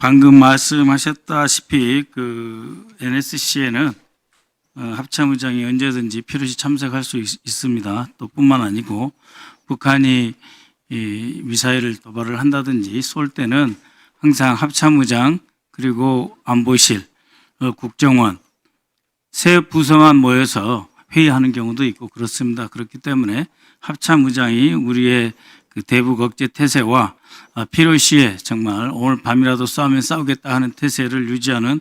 방금 말씀하셨다시피 그 NSC에는 어, 합참의장이 언제든지 필요시 참석할 수 있, 습니다또 뿐만 아니고 북한이 이 미사일을 도발을 한다든지 쏠 때는 항상 합참의장 그리고 안보실, 어, 국정원 세 부서만 모여서 회의하는 경우도 있고 그렇습니다. 그렇기 때문에 합참의장이 우리의 그 대북 억제 태세와 아, 필요시에 정말 오늘 밤이라도 싸우면 싸우겠다 하는 태세를 유지하는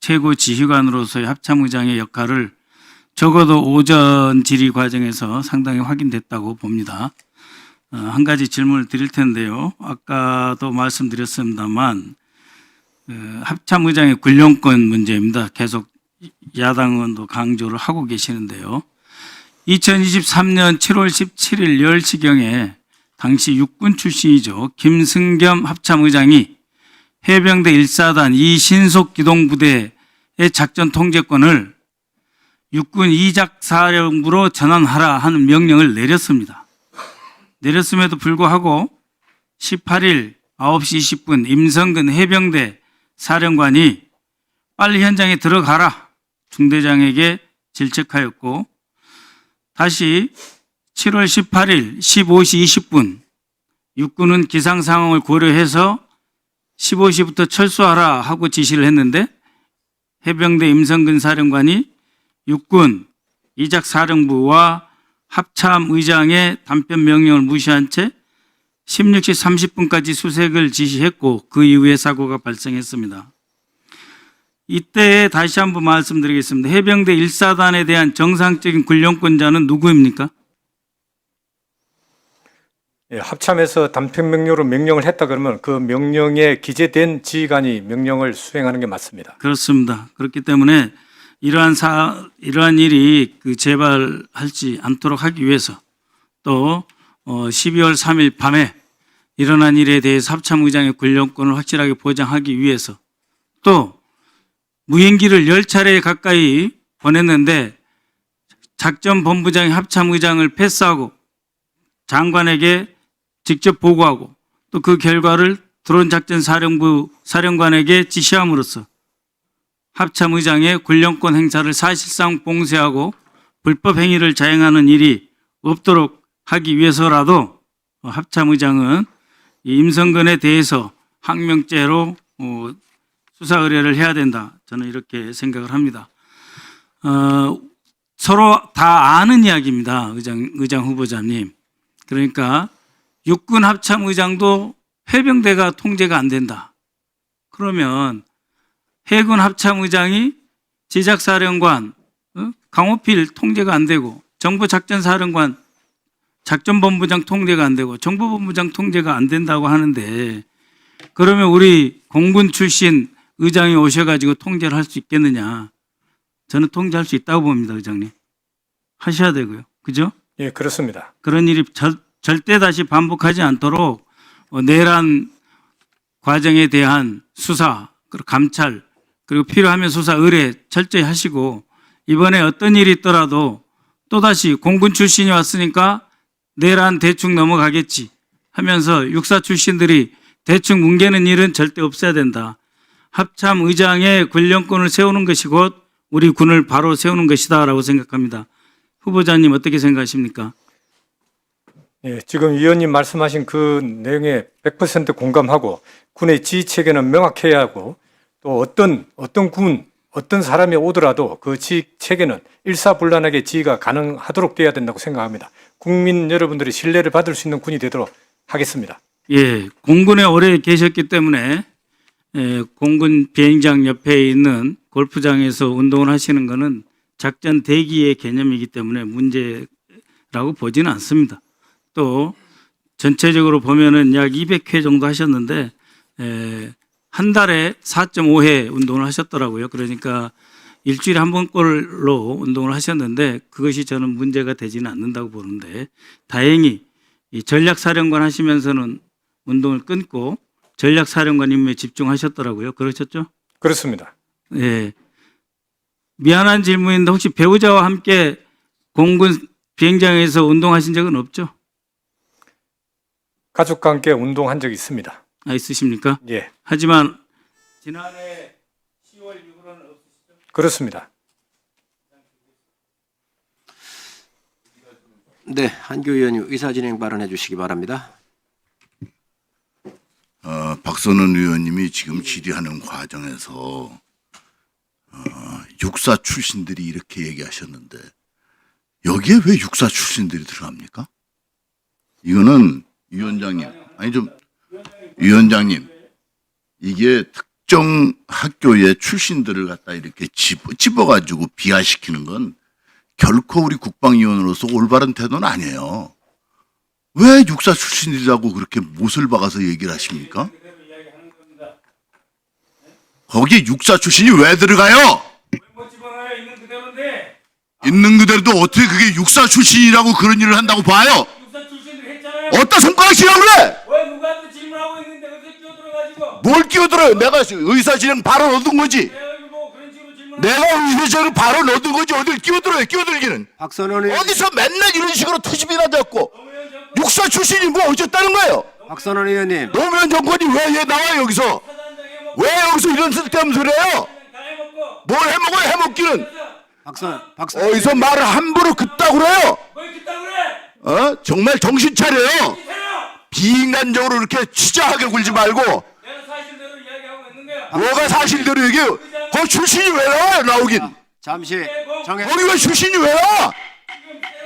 최고 지휘관으로서의 합참의장의 역할을 적어도 오전 질의 과정에서 상당히 확인됐다고 봅니다. 어, 한 가지 질문을 드릴 텐데요. 아까도 말씀드렸습니다만 그 합참의장의 군령권 문제입니다. 계속 야당원도 강조를 하고 계시는데요. 2023년 7월 17일 10시경에 당시 육군 출신이죠. 김승겸 합참의장이 해병대 1사단 이신속 기동부대의 작전 통제권을 육군 이작사령부로 전환하라 하는 명령을 내렸습니다. 내렸음에도 불구하고 18일 9시 20분 임성근 해병대 사령관이 빨리 현장에 들어가라 중대장에게 질책하였고 다시 7월 18일 15시 20분 육군은 기상 상황을 고려해서 15시부터 철수하라 하고 지시를 했는데 해병대 임성근 사령관이 육군 이작 사령부와 합참 의장의 단편 명령을 무시한 채 16시 30분까지 수색을 지시했고 그 이후에 사고가 발생했습니다. 이때 다시 한번 말씀드리겠습니다. 해병대 1사단에 대한 정상적인 군령권자는 누구입니까? 예, 합참에서 단편 명령으로 명령을 했다 그러면 그 명령에 기재된 지휘관이 명령을 수행하는 게 맞습니다. 그렇습니다. 그렇기 때문에 이러한 사 이러한 일이 그 재발하지 않도록 하기 위해서 또 어, 12월 3일 밤에 일어난 일에 대해서 합참의장의 군령권을 확실하게 보장하기 위해서 또 무인기를 10차례 가까이 보냈는데 작전본부장이 합참의장을 패스하고 장관에게 직접 보고하고 또 그 결과를 드론 작전 사령부 사령관에게 지시함으로써 합참 의장의 군령권 행사를 사실상 봉쇄하고 불법 행위를 자행하는 일이 없도록 하기 위해서라도 합참 의장은 이 임성근에 대해서 항명죄로 어, 수사 의뢰를 해야 된다. 저는 이렇게 생각을 합니다. 어, 서로 다 아는 이야기입니다. 의장, 의장 후보자님. 그러니까 육군 합참 의장도 해병대가 통제가 안 된다. 그러면 해군 합참 의장이 제작사령관 어? 강호필 통제가 안 되고 정부작전사령관 작전본부장 통제가 안 되고 정보본부장 통제가 안 된다고 하는데 그러면 우리 공군 출신 의장이 오셔가지고 통제를 할 수 있겠느냐? 저는 통제할 수 있다고 봅니다, 의장님. 하셔야 되고요. 그죠? 예, 그렇습니다. 그런 일이 절, 절대 다시 반복하지 않도록 어, 내란 과정에 대한 수사, 그리고 감찰, 그리고 필요하면 수사 의뢰 철저히 하시고 이번에 어떤 일이 있더라도 또다시 공군 출신이 왔으니까 내란 대충 넘어가겠지 하면서 육사 출신들이 대충 뭉개는 일은 절대 없어야 된다. 합참 의장의 권력권을 세우는 것이 곧 우리 군을 바로 세우는 것이다라고 생각합니다. 후보자님 어떻게 생각하십니까? 예, 지금 위원님 말씀하신 그 내용에 100% 공감하고 군의 지휘 체계는 명확해야 하고 또 어떤 어떤 군 어떤 사람이 오더라도 그 지휘 체계는 일사불란하게 지휘가 가능하도록 돼야 된다고 생각합니다. 국민 여러분들이 신뢰를 받을 수 있는 군이 되도록 하겠습니다. 예, 공군에 오래 계셨기 때문에 예, 공군 비행장 옆에 있는 골프장에서 운동을 하시는 것은 작전 대기의 개념이기 때문에 문제라고 보지는 않습니다. 또 전체적으로 보면은 약 200회 정도 하셨는데 에, 한 달에 4.5회 운동을 하셨더라고요. 그러니까 일주일에 한 번꼴로 운동을 하셨는데 그것이 저는 문제가 되지는 않는다고 보는데 다행히 이 전략사령관 하시면서는 운동을 끊고 전략사령관 임무에 집중하셨더라고요. 그러셨죠? 그렇습니다. 예. 미안한 질문인데 혹시 배우자와 함께 공군 비행장에서 운동하신 적은 없죠? 가족과 함께 운동한 적이 있습니다. 아, 있으십니까? 예, 하지만 지난해 10월 이후로는 없으시죠? 그렇습니다. 네, 한교 의원님 의사 진행 발언해 주시기 바랍니다. 어, 박선원 의원님이 지금 질의하는 과정에서 어, 육사 출신들이 이렇게 얘기하셨는데 여기에 왜 육사 출신들이 들어갑니까? 이거는 위원장님 아니 좀 위원장님 이게 특정 학교의 출신들을 갖다 이렇게 집어, 집어 가지고 비하시키는 건 결코 우리 국방위원으로서 올바른 태도는 아니에요. 왜 육사 출신이라고 그렇게 못을 박아서 얘기를 하십니까? 거기에 육사 출신이 왜 들어가요? 있는 그대로도 어떻게 그게 육사 출신이라고 그런 일을 한다고 봐요? 어디다 손가락질하고 그래? 왜 누구한테 질문하고 있는데 어떻게 끼어들어가지고 뭘 끼어들어요? 내가 의사 진행 바로 얻은 거지. 내가 뭐 그런 식으로 질문 내가 의사 진행 바로 얻은 거지. 어딜 끼어들어요? 끼어들기는. 박선원 의원, 어디서 맨날 이런 식으로 투집이나 정권 육사 출신이 뭐 어쨌다는 거예요? 박선원 의원님, 노무현 정권이 왜얘 나와 여기서? 왜 여기서 이런 쓸데없는 소리 해요? 다 해먹고 뭘 해먹어요 해먹기는? 박선, 박선, 어디서 말을 함부로 그따구로 해요? 어? 정말 정신 차려요. 이세요. 비인간적으로 이렇게 치자하게 굴지 말고. 뭐가 사실대로 얘기해요. 거 출신이 왜 나와요 나오긴. 잠시 정해 거기 왜 출신이 왜 나와?